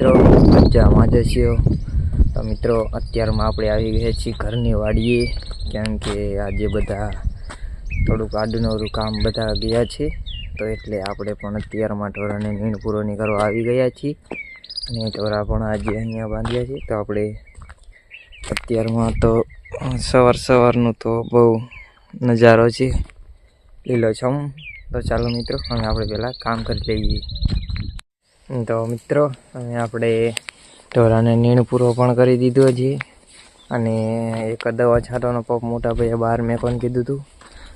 મિત્રો, મજામાં જ છીએ તો મિત્રો, અત્યારમાં આપણે આવી ગયા છીએ ઘરની વાડીએ, કેમ કે આજે બધા થોડુંક આડનવરું કામ બધા ગયા છે. તો એટલે આપણે પણ અત્યારમાં ઢોરાને નીણ પૂરો કરવા આવી ગયા છીએ. અને ઢોરા પણ આજે અહીંયા બાંધ્યા છે. તો આપણે અત્યારમાં તો સવાર સવારનું તો બહુ નજારો છે. લીલોછમ તો ચાલો મિત્રો, હવે આપણે પહેલાં કામ કરી લઈએ. તો મિત્રો અને આપણે ઢોરાને નીણ પૂરો પણ કરી દીધો છે અને એક દવા છાંટવાનો પગ મોટા ભાઈએ બહાર મેકવાનું કીધું હતું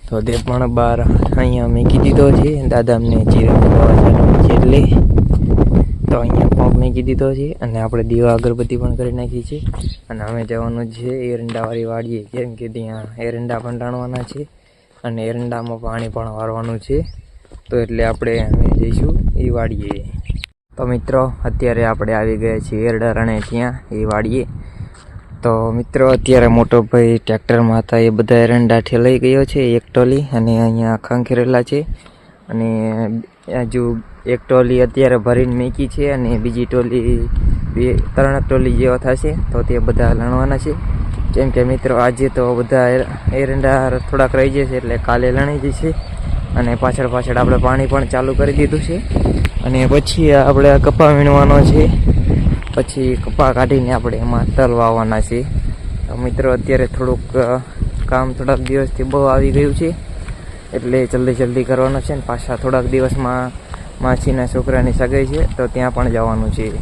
તો તે પણ બહાર અહીંયા મેકી દીધો છે દાદા અમને જીરા દવા છાંટવાની છે તો અહીંયા પંપ મેકી દીધો છે અને આપણે દીવા અગરબત્તી પણ કરી નાખી છે. અને અમે જવાનું છે એરંડાવાળી વાડીએ, કેમ કે ત્યાં એરંડા પણ રાણવાના છે અને એરંડામાં પાણી પણ વારવાનું છે. તો એટલે આપણે અમે જઈશું એ વાડીએ. તો મિત્રો, અત્યારે આપણે આવી ગયા છીએ એરડા રણે ત્યાં, એ વાડીએ. તો મિત્રો, અત્યારે મોટો ભાઈ ટ્રેક્ટરમાં હતા એ બધા એરંડા ઠેલાઈ ગયો છે, એક ટોલી, અને અહીંયા ખંખેરેલા છે. અને હજુ એક ટોલી અત્યારે ભરીને મૂકી છે, અને બીજી ટોલી, બે, ત્રણ ટોલી જેવા થશે, તો તે બધા લણવાના છે. કેમ કે મિત્રો, આજે તો બધા એર- એરંડા થોડાક રહી જશે, એટલે કાલે લણી જશે. અને પાછળ પાછળ આપણે પાણી પણ ચાલુ કરી દીધું છે. અને પછી આપણે કપા વીણવાનો છે. પછી કપા કાઢીને આપણે એમાં તલ વાવવાના છે મિત્રો, અત્યારે થોડુંક કામ થોડાક દિવસથી બહુ આવી ગયું છે. એટલે જલ્દી જલ્દી કરવાનું છે ને પાછા થોડાક દિવસમાં માછીના છોકરાની સગાઈ છે, તો ત્યાં પણ જવાનું છે.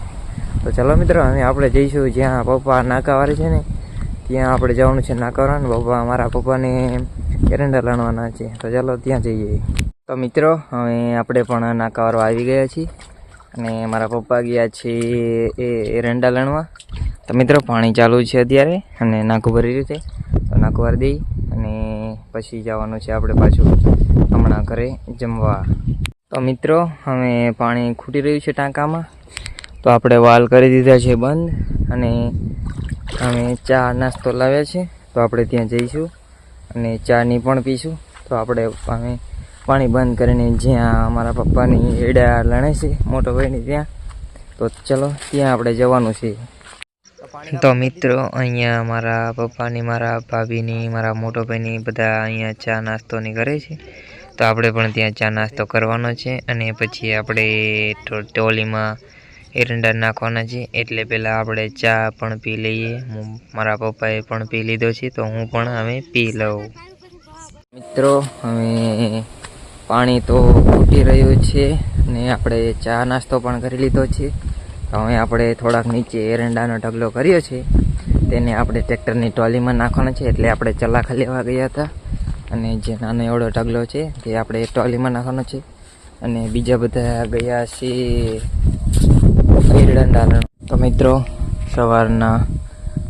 તો ચાલો મિત્રો, હવે આપણે જઈશું જ્યાં પપ્પા નાકાવાળે છે ને, ત્યાં આપણે જવાનું છે નાકાવાળા ને પપ્પા, મારા પપ્પાને એરંડા લણવાના છે. તો ચાલો ત્યાં જઈએ. તો મિત્રો, હવે આપણે પણ નાકાવાળો આવી ગયા છીએ. અને મારા પપ્પા ગયા છે એ એરંડા લણવા. તો મિત્રો, પાણી ચાલુ છે અત્યારે અને નાકું ભરી રીતે. તો નાકું ભરી દઈ અને પછી જવાનું છે આપણે પાછું હમણાં ઘરે જમવા. તો મિત્રો, હવે પાણી ખૂટી રહ્યું છે ટાંકામાં. તો આપણે વાલ કરી દીધા છે બંધ અને અમે ચા નાસ્તો લાવ્યા છે. તો આપણે ત્યાં જઈશું. અને ચાની પણ પીશું. તો આપણે અમે પાણી બંધ કરીને જ્યાં અમારા પપ્પાની એડા લણે છે, મોટો ભાઈની ત્યાં, તો ચલો, ત્યાં આપણે જવાનું છે. તો મિત્રો, અહીંયા મારા પપ્પાની, મારા ભાભીની, મારા મોટો ભાઈની બધા અહીંયા ચા નાસ્તોની કરે છે. તો આપણે પણ ત્યાં ચા નાસ્તો કરવાનો છે અને પછી આપણે ટોલીમાં એરંડા નાખવાના છે એટલે પહેલાં આપણે ચા પણ પી લઈએ. મારા પપ્પાએ પણ પી લીધો છે, તો હું પણ હવે પી લઉં. મિત્રો, હવે પાણી તો ફૂટી રહ્યું છે ને આપણે ચા નાસ્તો પણ કરી લીધો છે. તો હવે આપણે થોડાક નીચે એરંડાનો ઢગલો કર્યો છે. તેને આપણે ટ્રેક્ટરની ટ્રોલીમાં નાખવાનો છે. એટલે આપણે ચલાખા લેવા ગયા હતા. અને જે નાનો એવડો ઢગલો છે, તે આપણે ટ્રોલીમાં નાખવાનો છે. અને બીજા બધા ગયા છે એરંડા તો મિત્રો, સવારના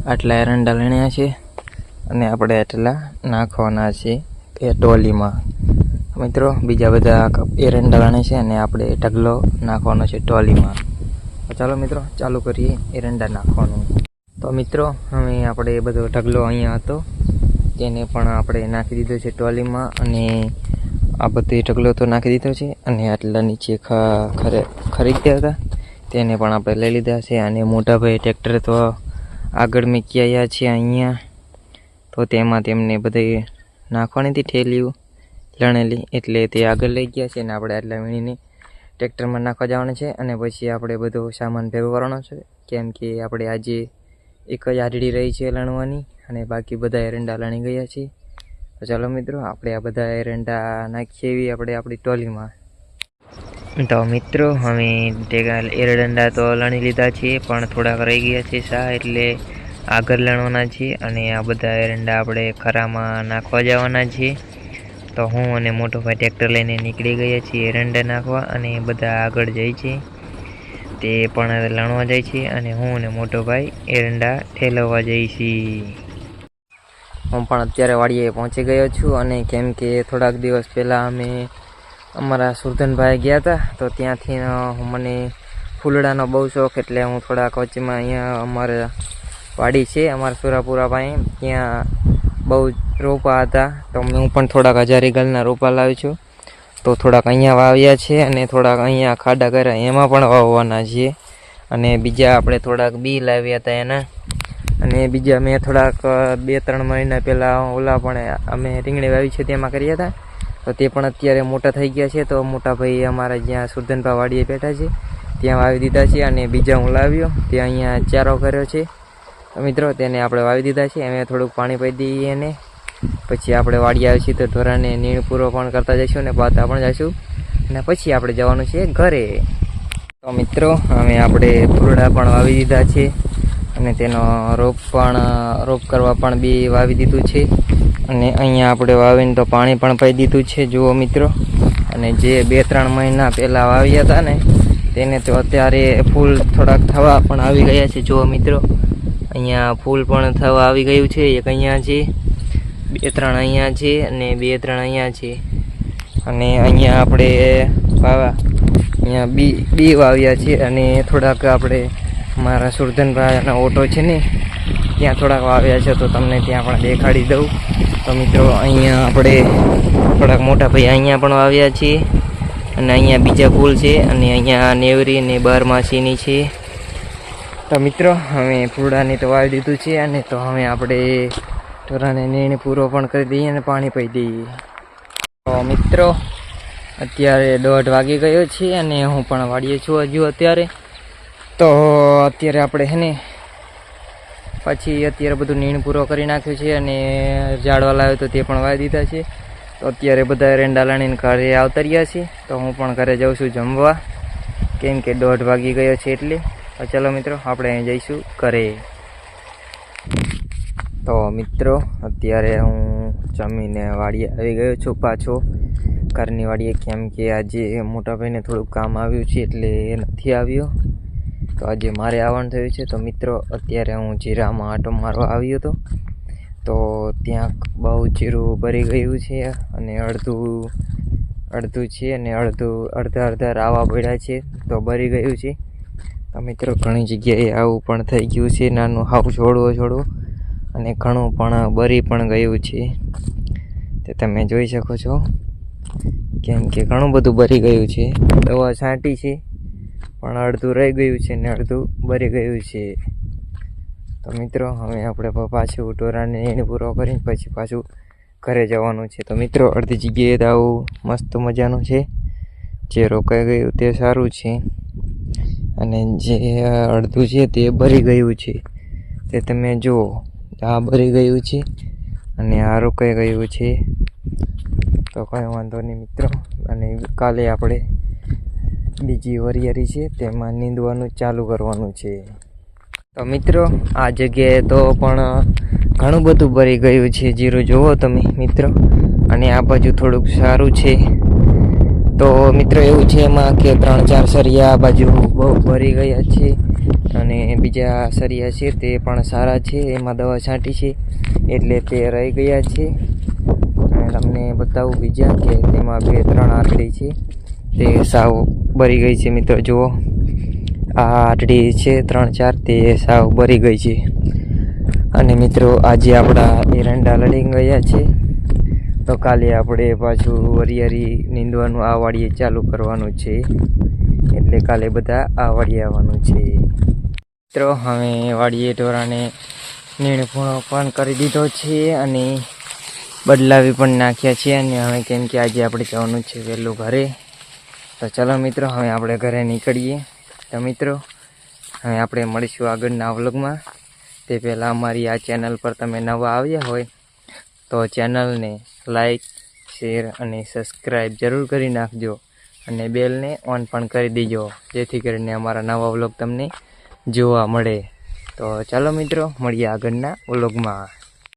આટલા એરંડા લણ્યા છે અને આપણે આટલા નાખવાના છે એ ટોલીમાં. મિત્રો, બીજા બધા એરંડા લણે છે અને આપણે ઢગલો નાખવાનો છે ટોલીમાં. ચાલો મિત્રો, ચાલુ કરીએ એરંડા નાખવાનું. તો મિત્રો, હવે આપણે એ બધો ઢગલો અહીંયા હતો તેને પણ આપણે નાખી દીધો છે ટોલીમાં અને આ બધો ઢગલો તો નાખી દીધો છે અને આટલા નીચે ખરે ખરીદ્યા હતા. તેને પણ આપણે લઈ લીધા છે અને મોટાભાઈ ટ્રેક્ટર તો આગળ મૂકી આવ્યા છે અહીંયા. તો તેમાં તેમને બધી નાખવાની હતી ઠેલીઓ લણેલી, એટલે તે આગળ લઈ ગયા છે અને આપણે આટલા વીણીને ટ્રેક્ટરમાં નાખવા જવાનું છે. અને પછી આપણે બધો સામાન ભેગો કરવાનો છે, કેમ કે આપણે આજે એક જ આરડી રહી છે લણવાની અને બાકી બધા એરંડા લણી ગયા છે તો ચાલો મિત્રો, આપણે આ બધા એરંડા નાખીએ એવી આપણે આપણી ટોલીમાં તો મિત્રો, અમે ટેગા એરડંડા તો લણી લીધા છે પણ થોડાક રહી ગયા છે સા એટલે આગળ લણવાના છે અને આ બધા એરંડા આપણે ખરામાં નાખવા જવાના છે તો હું અને મોટો ભાઈ ટ્રેક્ટર લઈને નીકળી ગયા છીએ એરંડા નાખવા અને બધા આગળ જાય છે. તે પણ લણવા જાય છે અને હું અને મોટો ભાઈ એરંડા ઠેલવવા જઈ છીએ. હું પણ અત્યારે વાડીએ પહોંચી ગયો છું અને કેમ કે થોડાક દિવસ પહેલાં અમે અમારા સુરધનભાઈ ગયા હતા, તો ત્યાંથી મને ફૂલડાનો બહુ શોખ એટલે હું થોડાક વચ્ચેમાં અહીંયા અમારે વાડી છે, અમારા સુરાપુરા પાસે ત્યાં બહુ રોપા હતા. તો હું પણ થોડાક હજારી ગલના રોપા લાવ્યો છું. તો થોડાક અહીંયા વાવ્યા છે અને થોડાક અહીંયા ખાડા કર્યા, એમાં પણ વાવવાના છીએ. અને બીજા આપણે થોડાક બી લાવ્યા હતા એના. અને બીજા મેં થોડાક બે ત્રણ મહિના પહેલાં ઓલા પણ અમે રીંગણી વાવી છે, તેમાં કર્યા હતા. તો તે પણ અત્યારે મોટા થઈ ગયા છે. તો મોટા ભાઈ અમારા જ્યાં સુરધનભા વાડીએ બેઠા છે, ત્યાં વાવી દીધા છે અને બીજા હું લાવ્યો. તે અહીંયા ચારો કર્યો છે. મિત્રો, તેને આપણે વાવી દીધા છે. અમે થોડુંક પાણી પાઈ દઈએ એને. પછી આપણે વાડી આવીશું તો ઢોરાને નીણ પૂરો પણ કરતા જઈશું અને બાતા પણ જઈશું. અને પછી આપણે જવાનું છે ઘરે. તો મિત્રો, અમે આપણે ફૂરડા પણ વાવી દીધા છે. અને તેનો રોપ પણ, રોપ કરવા પણ બી વાવી દીધું છે. અને અહીંયા આપણે વાવીને તો પાણી પણ પાઈ દીધું છે, જુઓ મિત્રો. અને જે બે ત્રણ મહિના પહેલાં વાવ્યા હતા ને, તેને તો અત્યારે ફૂલ થોડાક થવા પણ આવી ગયા છે, જુઓ મિત્રો. અહીંયા ફૂલ પણ થવા આવી ગયું છે, એક અહીંયા છે, બે ત્રણ અહીંયા છે અને બે ત્રણ અહીંયા છે. અને અહીંયા આપણે વાવા, અહીંયા બી બી વાવ્યા છે અને થોડાક આપણે મારા સુરધનભાઈનો ઓટો છે ને ત્યાં થોડાક વાવ્યા છે, તો તમને ત્યાં પણ દેખાડી દઉં. તો મિત્રો, અહીંયા આપણે થોડાક મોટા ભાઈ અહીંયા પણ વાવ્યા છીએ. અને અહીંયા બીજા ફૂલ છે, અને અહીંયા નેવરી અને બારમાસીની છે. તો મિત્રો અમે ફૂલડાને તો વાવી દીધું છે, અને તો હવે આપણે ઢોરાને નીણ પૂરો પણ કરી દઈએ અને પાણી પાઈ દઈએ. તો મિત્રો, અત્યારે દોઢ વાગી ગયો છે, અને હું પણ વાળીએ છું હજુ અત્યારે. તો અત્યારે આપણે હે ને પછી અત્યારે બધું નીણ પૂરો કરી નાખ્યો છે અને ઝાડવા લાવ્યો તો તે પણ વાવી દીધા છે. તો અત્યારે બધા રેંડા લાણીને ઘરે આવતા રહ્યા છે. તો હું પણ ઘરે જાઉં છું જમવા. કેમ કે દોઢ વાગી ગયો છે એટલે. ચાલો મિત્રો, આપણે જઈશું ઘરે. તો મિત્રો, અત્યારે હું જમીને વાડીએ આવી ગયો છું પાછો. ઘરની વાડીએ કેમ કે આજે મોટા ભાઈને થોડુંક કામ આવ્યું છે એટલે નથી આવ્યો. તો આજે મારે આવવાનું થયું છે. તો મિત્રો, અત્યારે હું જીરામાં આટો મારવા આવ્યો હતો. તો ત્યાં બહુ જીરું ભરી ગયું છે અને અડધું અડધું છે અને અડધું, અડધા અડધા રાવા પડ્યા છે. તો ભરી ગયું છે. તો મિત્રો, ઘણી જગ્યાએ આવું પણ થઈ ગયું છે. નાનું હાવ છોડવો છોડવો અને ઘણું પણ બરી પણ ગયું છે. તે તમે જોઈ શકો છો. કેમ કે ઘણું બધું ભરી ગયું છે. દવા છાંટી છે. પણ અડધું રહી ગયું છે ને અડધું બરી ગયું છે. તો મિત્રો, હવે આપણે પાછું ટોરાને એને પૂરો કરીને પછી પાછું ઘરે જવાનું છે. તો મિત્રો, અડધી જગ્યાએ તો આવું મસ્ત મજાનું છે. જે રોકાઈ ગયું તે સારું છે. અને જે અડધું છે તે ભરી ગયું છે. તે તમે જુઓ, આ ભરી ગયું છે અને આ રોકાઈ ગયું છે. તો કંઈ વાંધો નહીં મિત્રો. અને કાલે આપણે બીજી વરિયારી છે, તેમાં નીંદવાનું ચાલુ કરવાનું છે. તો મિત્રો, આ જગ્યાએ તો પણ ઘણું બધું ભરી ગયું છે, જીરું જુઓ તમે મિત્રો, અને આ બાજુ થોડુંક સારું છે. તો મિત્રો, એવું છે એમાં કે ત્રણ ચાર સરિયા આ બાજુ બહુ ભરી ગયા છે, અને બીજા સરિયા છે તે પણ સારા છે, એમાં દવા છાંટી છે, એટલે તે રહી ગયા છે. અને તમને બતાવું બીજા કે તેમાં બે ત્રણ આંકડી છે, તે સાવ ભરી ગઈ છે મિત્રો, જુઓ. આ આટડી છે, ત્રણ, ચાર, તે સાવ ભરી ગઈ છે. અને મિત્રો, આજે આપણા એરંડા લડી ગયા છે. તો કાલે આપણે પાછું વરિયારી નીંદવાનું આ વાડીએ ચાલુ કરવાનું છે. એટલે કાલે બધા આ વાડીએ આવવાનું છે. મિત્રો, હવે વાડીએ ઢોરાને નીણપૂણો પણ કરી દીધો છે અને બદલાવી પણ નાખ્યા છે. અને હવે કેમ કે આજે આપણે જવાનું છે વહેલું ઘરે. તો ચલો મિત્રો, હવે આપણે ઘરે નીકળીએ. તો મિત્રો, હવે આપણે મળીશું આગળના વ્લોગમાં. તે પહેલાં અમારી આ ચેનલ પર તમે નવા આવ્યા હોય, તો ચેનલને લાઈક, શેર અને સબસ્ક્રાઈબ જરૂર કરી નાખજો અને બેલને ઓન પણ કરી દેજો, જેથી કરીને અમારા નવા વ્લોગ તમને જોવા મળે. તો ચાલો મિત્રો, મળીએ આગળના વ્લોગમાં.